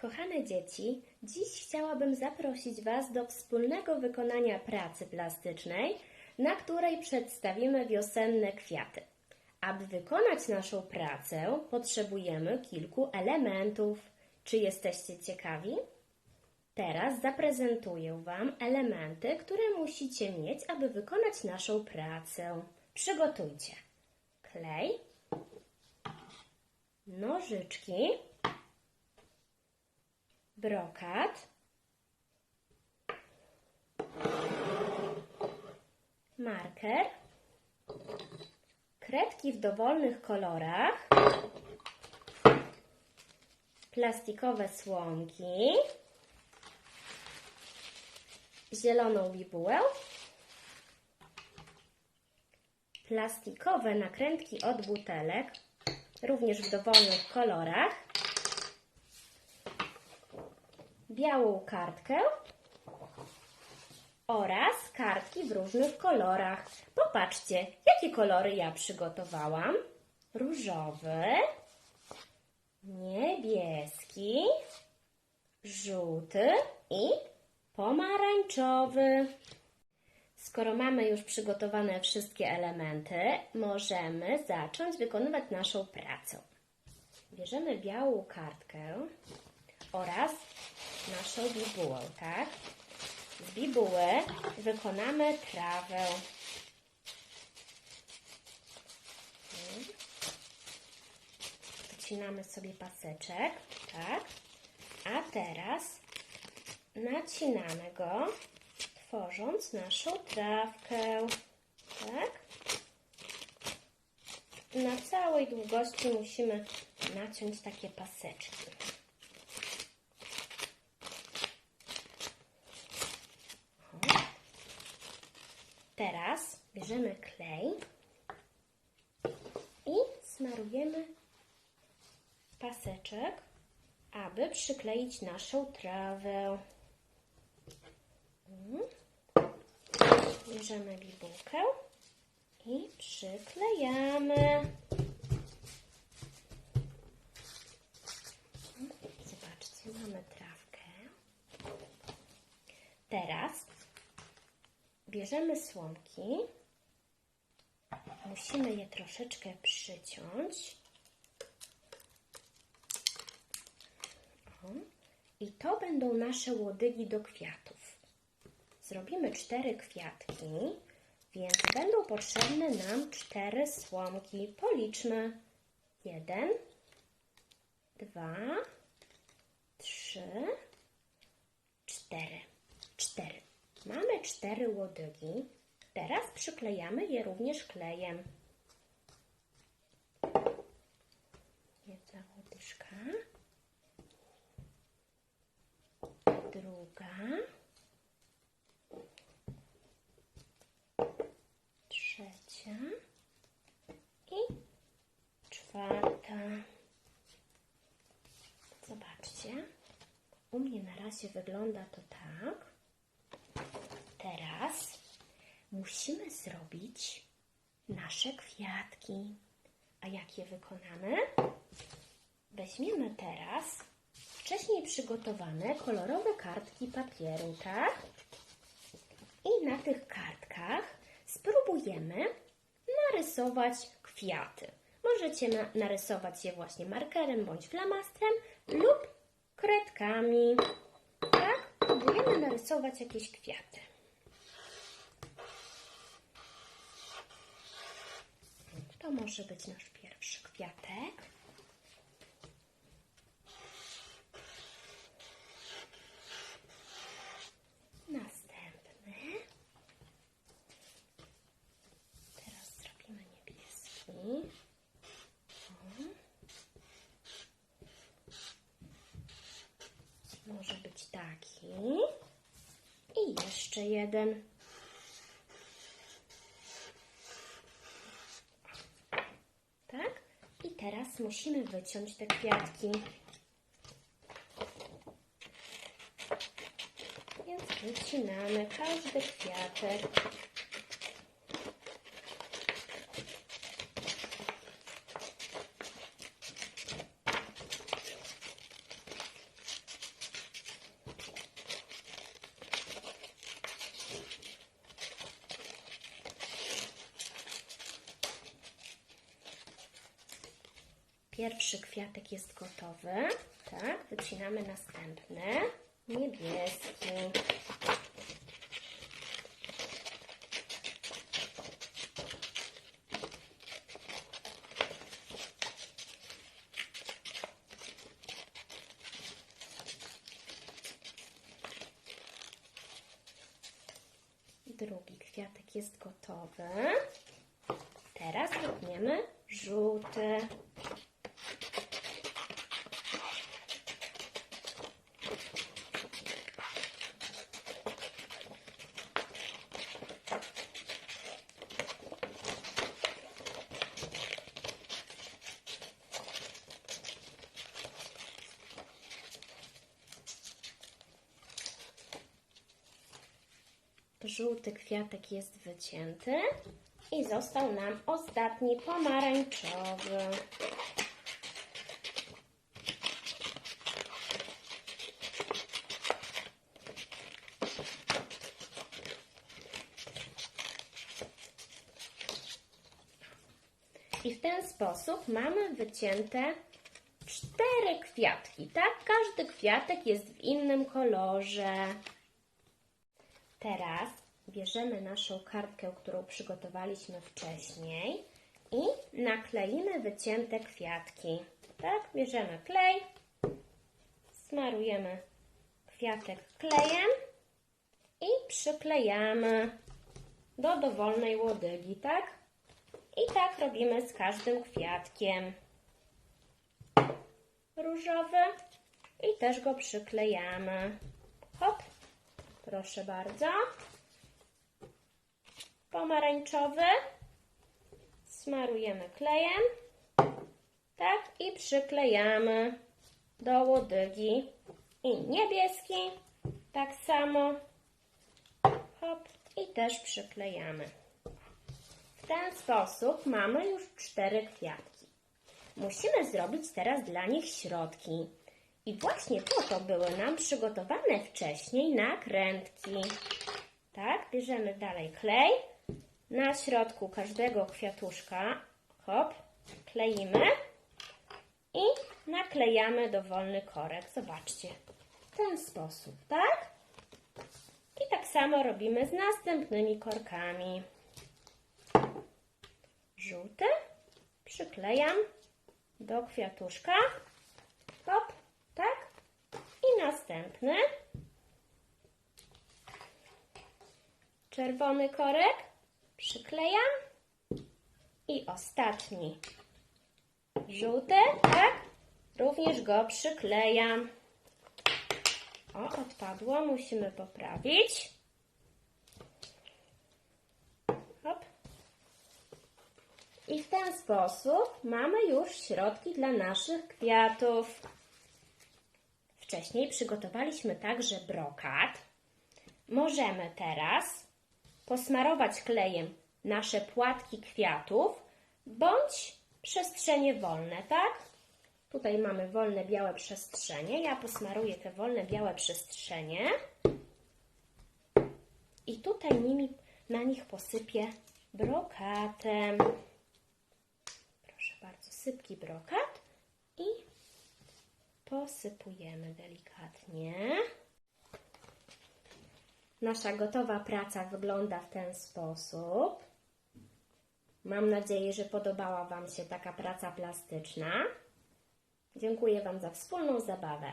Kochane dzieci, dziś chciałabym zaprosić Was do wspólnego wykonania pracy plastycznej, na której przedstawimy wiosenne kwiaty. Aby wykonać naszą pracę, potrzebujemy kilku elementów. Czy jesteście ciekawi? Teraz zaprezentuję Wam elementy, które musicie mieć, aby wykonać naszą pracę. Przygotujcie klej, nożyczki, brokat, marker, kredki w dowolnych kolorach, plastikowe słomki, zieloną bibułę, plastikowe nakrętki od butelek, również w dowolnych kolorach, białą kartkę oraz kartki w różnych kolorach. Popatrzcie, jakie kolory ja przygotowałam. Różowy, niebieski, żółty i pomarańczowy. Skoro mamy już przygotowane wszystkie elementy, możemy zacząć wykonywać naszą pracę. Bierzemy białą kartkę oraz naszą bibułę, tak? Z bibuły wykonamy trawę. Wycinamy sobie paseczek, tak? A teraz nacinamy go, tworząc naszą trawkę, tak? Na całej długości musimy naciąć takie paseczki. Teraz bierzemy klej i smarujemy paseczek, aby przykleić naszą trawę. Mm. Bierzemy bibułkę i przyklejamy. Zobaczcie, mamy trawkę. Teraz bierzemy słomki. Musimy je troszeczkę przyciąć. O. I to będą nasze łodygi do kwiatów. Zrobimy cztery kwiatki, więc będą potrzebne nam cztery słomki. Policzmy. Jeden, dwa, trzy, cztery. Cztery. Mamy cztery łodygi. Teraz przyklejamy je również klejem. Jedna łodyżka. Druga. Trzecia. I czwarta. Zobaczcie. U mnie na razie wygląda to tak. Teraz musimy zrobić nasze kwiatki. A jak je wykonamy? Weźmiemy teraz wcześniej przygotowane kolorowe kartki papieru, tak? I na tych kartkach spróbujemy narysować kwiaty. Możecie na narysować je właśnie markerem bądź flamastrem lub kredkami. Tak? Próbujemy narysować jakieś kwiaty. To może być nasz pierwszy kwiatek. Następny. Teraz zrobimy niebieski. Może być taki. I jeszcze jeden. Tak? I teraz musimy wyciąć te kwiatki. Więc wycinamy każdy kwiatek. Pierwszy kwiatek jest gotowy. Tak, wycinamy następny. Niebieski. Drugi kwiatek jest gotowy. Teraz wytniemy żółty. Żółty kwiatek jest wycięty i został nam ostatni pomarańczowy. I w ten sposób mamy wycięte cztery kwiatki, tak? Każdy kwiatek jest w innym kolorze. Teraz bierzemy naszą kartkę, którą przygotowaliśmy wcześniej i nakleimy wycięte kwiatki. Tak, bierzemy klej, smarujemy kwiatek klejem i przyklejamy do dowolnej łodygi, tak? I tak robimy z każdym kwiatkiem. Różowy i też go przyklejamy. Proszę bardzo. Pomarańczowy. Smarujemy klejem. Tak, i przyklejamy do łodygi. I niebieski. Tak samo. Hop. I też przyklejamy. W ten sposób mamy już cztery kwiatki. Musimy zrobić teraz dla nich środki. I właśnie po to były nam przygotowane wcześniej nakrętki. Tak, bierzemy dalej klej. Na środku każdego kwiatuszka, hop, kleimy i naklejamy dowolny korek. Zobaczcie, w ten sposób, tak? I tak samo robimy z następnymi korkami. Żółty przyklejam do kwiatuszka. Następny. Czerwony korek przyklejam. I ostatni. Żółty, tak? Również go przyklejam. O, odpadło, musimy poprawić. Hop. I w ten sposób mamy już środki dla naszych kwiatów. Wcześniej przygotowaliśmy także brokat. Możemy teraz posmarować klejem nasze płatki kwiatów bądź przestrzenie wolne, tak? Tutaj mamy wolne białe przestrzenie. Ja posmaruję te wolne białe przestrzenie i tutaj nimi, na nich posypię brokatem. Proszę bardzo, sypki brokat i posypujemy delikatnie. Nasza gotowa praca wygląda w ten sposób. Mam nadzieję, że podobała Wam się taka praca plastyczna. Dziękuję Wam za wspólną zabawę.